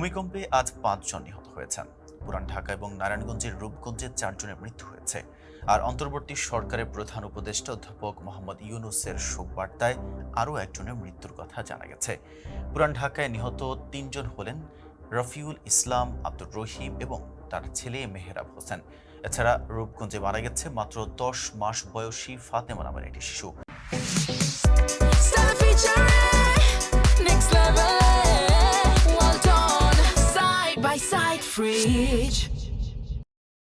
ভূমিকম্পে আজ পাঁচজন নিহত হয়েছেন। পুরান ঢাকা এবং নারায়ণগঞ্জের রূপগঞ্জে চারজনের মৃত্যু হয়েছে। আর অন্তর্বর্তী সরকারের প্রধান উপদেষ্টা অধ্যাপক মোহাম্মদ ইউনুসের শোক বার্তায় আরও একজনের মৃত্যুর কথা জানা গেছে। পুরান ঢাকায় নিহত তিনজন হলেন রফিউল ইসলাম আব্দুর রহিম এবং তার ছেলে মেহরাব হোসেন। এছাড়া রূপগঞ্জে মারা গেছে মাত্র দশ মাস বয়সী ফাতেমা নামের একটি শিশু।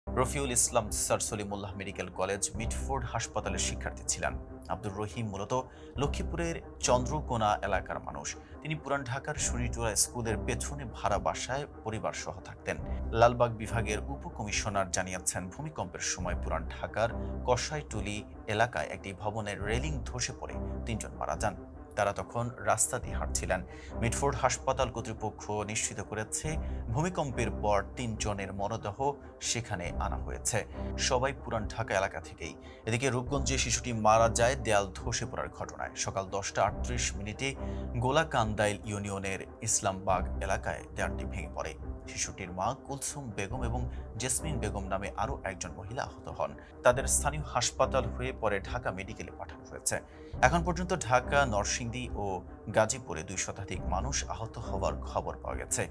Rafiul Islam sir Salimullah medical college Mitford হাসপাতালের শিক্ষার্থী ছিলেন। আব্দুর রহিম মূলত লক্ষ্মীপুরের চন্দ্রকোনা এলাকার মানুষ। তিনি পুরান ঢাকার শরীরটোলা স্কুলের পেছনে ভাড়া বাসায় পরিবার সহ থাকতেন। লালবাগ বিভাগের উপকমিশনার জানিয়েছেন, ভূমিকম্পের সময় পুরান ঢাকার কষাইটুলি এলাকায় একটি ভবনের রেলিং ধসে পড়ে তিনজন মারা যান। তারা তখন রাস্তা দিয়ে হাঁটছিলেন। মিটফোর্ড হাসপাতাল কর্তৃপক্ষ নিশ্চিত করেছে, ভূমিকম্পের পর তিনজনের মরদেহ সেখানে আনা হয়েছে। সবাই পুরান ঢাকা এলাকা থেকেই। এদিকে রূপগঞ্জে শিশুটি মারা যায় দেয়াল ধসে পড়ার ঘটনায়। সকাল দশটা আটত্রিশ মিনিটে গোলাকান্দাইল ইউনিয়নের ইসলামবাগ এলাকায় দেয়ালটি ভেঙে পড়ে। শিশুটির মা কুলসুম বেগম এবং জেসমিন বেগম নামে আরও একজন মহিলা আহত হন। তাদের স্থানীয় হাসপাতাল হয়ে পরে ঢাকা মেডিকেলে পাঠানো হয়েছে। এখন পর্যন্ত ঢাকা নরসিংদী ও গাজীপুরে দুই শতাধিক মানুষ আহত হওয়ার খবর পাওয়া গেছে।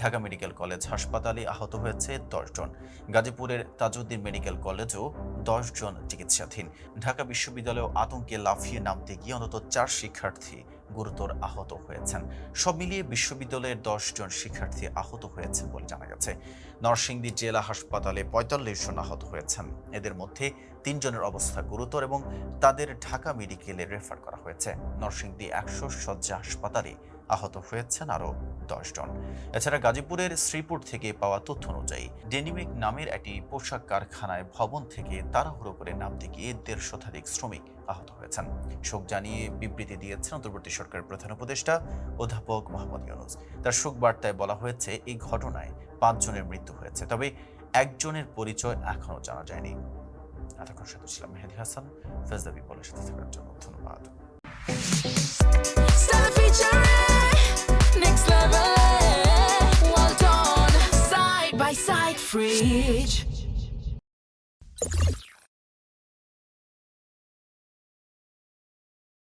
ঢাকা মেডিকেল কলেজ হাসপাতালে আহত হয়েছে দশজন গাজীপুরের তাজউদ্দিন মেডিকেল কলেজও দশজন চিকিৎসাধীন। ঢাকা বিশ্ববিদ্যালয়েও আতঙ্কে লাফিয়ে নামতে গিয়ে অন্তত চার শিক্ষার্থী গুরুতর আহত হয়েছেন। সব মিলিয়ে বিশ্ববিদ্যালয়ের দশজন শিক্ষার্থী আহত হয়েছেন বলে জানা গেছে। নরসিংদী জেলা হাসপাতালে পঁয়তাল্লিশ জন আহত হয়েছেন। এদের মধ্যে তিনজনের অবস্থা গুরুতর এবং তাদের ঢাকা মেডিকেলে রেফার করা হয়েছে। নরসিংদী একশো শয্যা হাসপাতালে আহত হয়েছেন আরও দশজন। এছাড়া গাজীপুরের শ্রীপুর থেকে পাওয়া তথ্য অনুযায়ী ডেনিমিক নামের একটি পোশাক কারখানায় ভবন থেকে তাড়াহুড়ো করে নামতে গিয়ে দেড় শতাধিক শ্রমিক আহত হয়েছেন। শোক জানিয়ে বিবৃতি দিয়েছেন অন্তর্বর্তী সরকারের প্রধান উপদেষ্টা অধ্যাপক মোহাম্মদ ইউনুস। তার শোক বার্তায় বলা হয়েছে, এই ঘটনায় পাঁচজনের মৃত্যু হয়েছে, তবে একজনের পরিচয় এখনও জানা যায়নি। এতক্ষণ সাথে ছিলাম মেহেদি হাসান ফেজদা বিপলের সাথে থাকার জন্য ধন্যবাদ। Fridge.